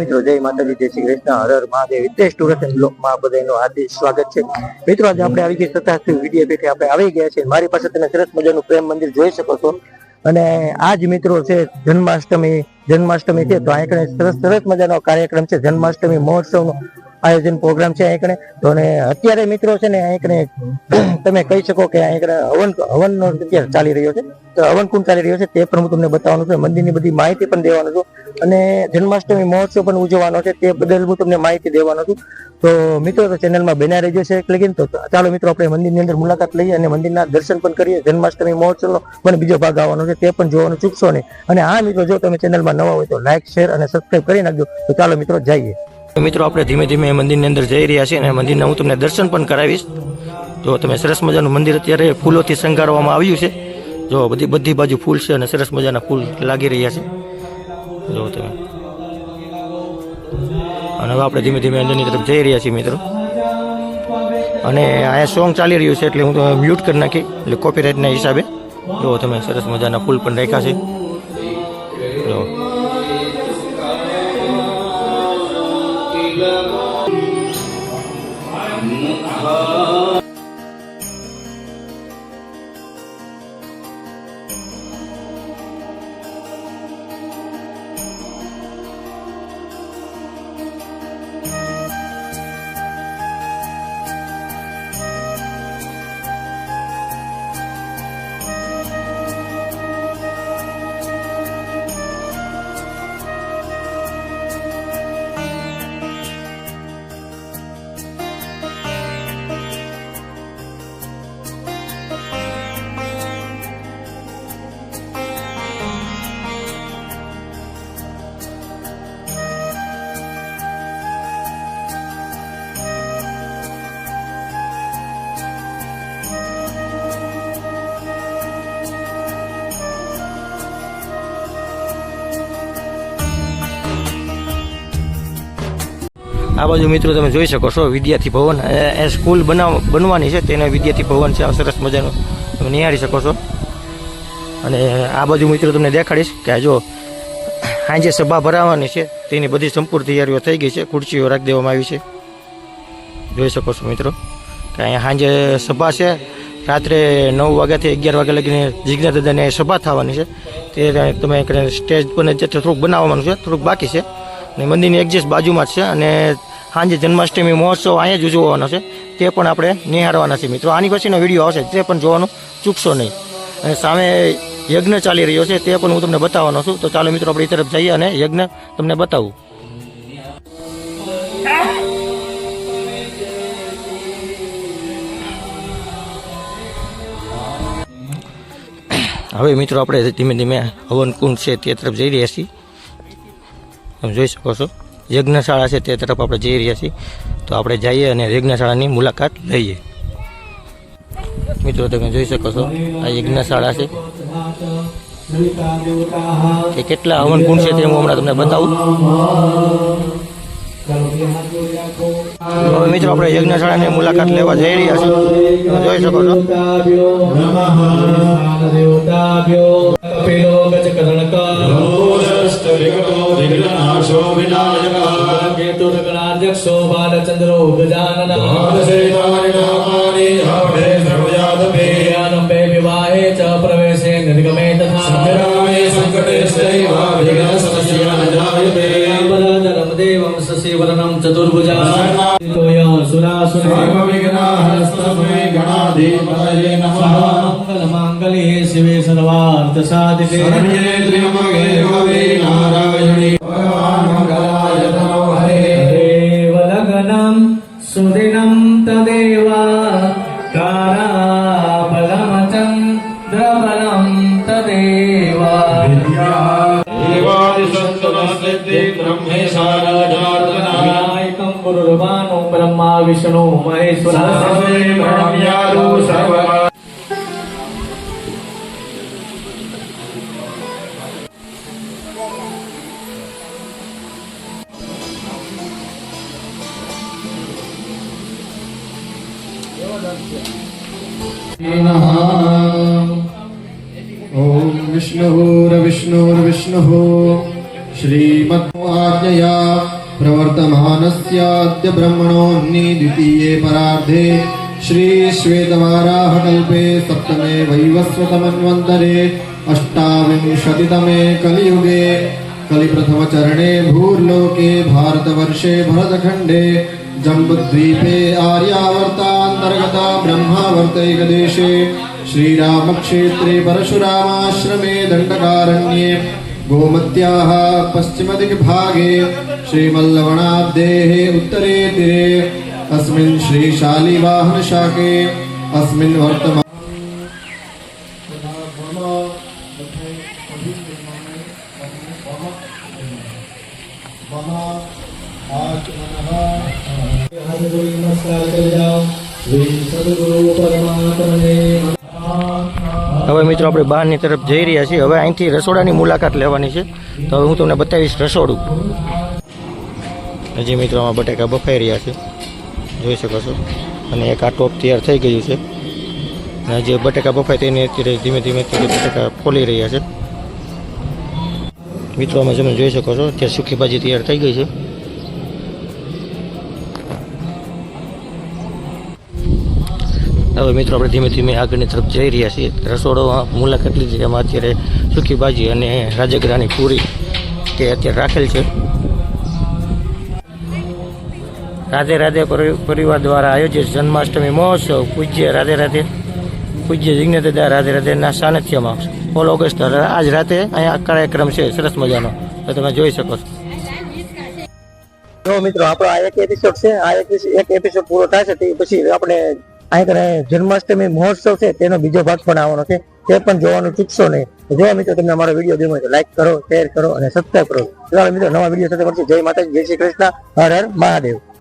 મિત્રો, જય માતાજી, જય શ્રી કૃષ્ણ. હર હર મહાદેવ. હિતેશ ટુરિસ્ટ એન્ડ બ્લોગમાં બધાનું હાર્દિક સ્વાગત છે. મિત્રો, આજે આપણે આવી ગયા સત્તાસી વીડિયો પેઠે આપણે આવી ગયા છે મારી પાસે તમે સરસ મજાનું પ્રેમ મંદિર જોઈ શકો છો. અને આજ મિત્રો છે જન્માષ્ટમી. જન્માષ્ટમી છે, તો અહીં સરસ સરસ મજાનો કાર્યક્રમ છે. જન્માષ્ટમી મહોત્સવનો આયોજન પ્રોગ્રામ છે અહીં તો ને અત્યારે મિત્રો છે ને અહીં તમે કહી શકો કે અહીં હવન, હવનનો અત્યારે ચાલી રહ્યો છે. તો હવન કુંડ ચાલી રહ્યો છે તે પણ હું તમને બતાવવાનું છું. મંદિરની બધી માહિતી પણ દેવાનો છું. અને જન્માષ્ટમી મહોત્સવ પણ ઉજવવાનો છે તે બદલ હું તમને માહિતી દેવાનો છું. તો મિત્રો, તો ચેનલમાં બન્યા રહેજો છે એટલે કે તો ચાલો મિત્રો, આપણે મંદિરની અંદર મુલાકાત લઈએ અને મંદિરના દર્શન પણ કરીએ. જન્માષ્ટમી મહોત્સવનો પણ બીજો ભાગ આવવાનો છે તે પણ જોવાનું ચૂકશો નહીં. અને આ મિત્રો, જો તમે ચેનલમાં નવા હોય તો લાઈક શેર અને સબસ્ક્રાઈબ કરી નાખજો. તો ચાલો મિત્રો, જઈએ. મિત્રો, આપણે ધીમે ધીમે મંદિરની અંદર જઈ રહ્યા છીએ અને મંદિરના હું તમને દર્શન પણ કરાવીશ. જો તમે સરસ મજાનું મંદિર અત્યારે ફૂલોથી શણગારવામાં આવ્યું છે, જો બધી બધી બાજુ ફૂલ છે અને સરસ મજાના ફૂલ લાગી રહ્યા છે. જો તમે. અને હવે આપણે ધીમે ધીમે અંદરની તરફ જઈ રહ્યા છીએ મિત્રો. અને અહીંયા સોંગ ચાલી રહ્યું છે એટલે હું તમે મ્યુટ કરી નાખી, એટલે કોપીરાઇટના હિસાબે. જો તમે સરસ મજાના ફૂલ પણ રાખ્યા છે. આ બાજુ મિત્રો તમે જોઈ શકો છો વિદ્યાર્થી ભવન. એ- સ્કૂલ બનાવ, બનવાની છે તેને વિદ્યાર્થી ભવન છે. આ સરસ મજાનું તમે નિહાળી શકો છો. અને આ બાજુ મિત્રો તમને દેખાડીશ કે જો સાંજે સભા ભરાવાની છે, તેની બધી સંપૂર્ણ તૈયારીઓ થઈ ગઈ છે. ખુરશીઓ રાખી દેવામાં આવી છે. જોઈ શકો છો મિત્રો કે અહીંયા સાંજે સભા છે. રાત્રે નવ વાગ્યાથી અગિયાર વાગ્યા લગીને જીજ્ઞા દાદાને સભા થવાની છે. તે તમે સ્ટેજ પર થોડુંક બનાવવાનું છે, થોડુંક બાકી છે. અને મંદિરની એક્ઝેસ્ટ બાજુમાં જ છે અને સાંજે જન્માષ્ટમી મહોત્સવ અહીંયા જ ઉજવવાનો છે. તે પણ આપણે નિહાળવાના છીએ મિત્રો. આની પછીનો વીડિયો આવશે, તે પણ જોવાનું ચૂકશો નહીં. અને સામે યજ્ઞ ચાલી રહ્યો છે, તે પણ હું તમને બતાવવાનો છું. તો ચાલો મિત્રો, આપણે તરફ જઈએ અને યજ્ઞ તમને બતાવું. હવે મિત્રો, આપણે ધીમે ધીમે હવન કુંડ છે તે તરફ જઈ રહ્યા છીએ. તમે જોઈ શકો છો. યજ્ઞશાળા છે તે તરફ આપણે જઈ રહ્યા છીએ. તો આપણે જઈએ અને યજ્ઞશાળાની મુલાકાત લઈએ. મિત્રો તમે જોઈ શકો છો આ યજ્ઞશાળા છે. કે કેટલા હવન ગુણ છે તે હું હમણાં તમને બતાવું. હવે મિત્રો આપણે યજ્ઞશાળાની મુલાકાત લેવા જઈ રહ્યા છીએ. જોઈ શકો છો. વિઘ્નાશો વિનાશ જક્ષો બાલચંદ્રો ગજાનન નામાને હરે સર્વજાતપે જ્ઞાનપે વિવાહે ચ પ્રવેશે નિર્ગમે તથા સંગ્રામે શિવે સર્વાર્થ સાધિકે નારાયણી ब्रह्मा विष्णु महेश्वरः ॐ विष्णुरविष्णुर्विष्णुः श्रीमद्वाज्ञया प्रवर्तमानस्याद्य ब्रह्मणोऽन्ये द्वितीये परार्धे श्रीश्वेतवाराहकल्पे सप्तमे वैवस्वतमन्वन्तरे अष्टाविंशतितमे कलियुगे कलिप्रथमचरणे भूर्लोके भारतवर्षे भरतखण्डे जम्बुद्वीपे आर्यावर्तान्तर्गता ब्रह्मावर्तैकदेशे श्रीरामक्षेत्रे परशुरामाश्रमे दण्डकारण्ये गोमत्याः पश्चिमदिग्भागे श्रीमल्लवणाब्देः उत्तरे तीरे अस्मिन् श्रीशालिवाहनशाके अस्मिन् वर्तमान सदगुरु હવે મિત્રો આપણે બહારની તરફ જઈ રહ્યા છીએ. હવે અહીંથી રસોડાની મુલાકાત લેવાની છે. તો હવે હું તમને બતાવીશ રસોડું. હજી મિત્રો આમાં બટાકા બફાઈ રહ્યા છે. જોઈ શકો છો. અને એક આ ટોપ તૈયાર થઈ ગયું છે. અને જે બટાકા બફાય તેની અત્યારે ધીમે ધીમે અત્યારે બટાકા ફોલી રહ્યા છે. મિત્રો અમે તમે જોઈ શકો છો ત્યાં સુકી ભાજી તૈયાર થઈ ગઈ છે. હવે મિત્રો, આપણે ધીમે ધીમે આગળની તરફ જઈ રહ્યા છીએ. રસોડોમાં મુલાકાત લીધી એમાં અત્યારે સૂકી ભાજી અને રાજગરાની પૂરી તે અત્યારે રાખેલ છે. રાધે રાધે પરિવાર દ્વારા આયોજિત જન્માષ્ટમી મહોત્સવ. પૂજ્ય રાધે રાધે, પૂજ્ય જિજ્ઞદાદા રાધે રાધેના સાનિધ્યમાં. ઓલ ઓગસ્ટ આજ રાતે અહીંયા કાર્યક્રમ છે. સરસ મજાનો. તો તમે જોઈ શકો છો. મિત્રો, આપણો આ એક એપિસોડ છે. આ એક એપિસોડ પૂરો થશે. તે પછી આપણે અહીં જન્માષ્ટમી મહોત્સવ છે, તેનો બીજો ભાગ પણ આવવાનો છે. તે પણ જોવાનું ચૂકશો નહીં. જો મિત્રો, તમને અમારો વીડિયો ગમ્યો તો લાઈક કરો શેર કરો અને સબસ્ક્રાઈબ કરો. ચાલો મિત્રો, નવા વીડિયો સાથે મળશે. જય માતાજી, જય શ્રી કૃષ્ણ. હર હર મહાદેવ.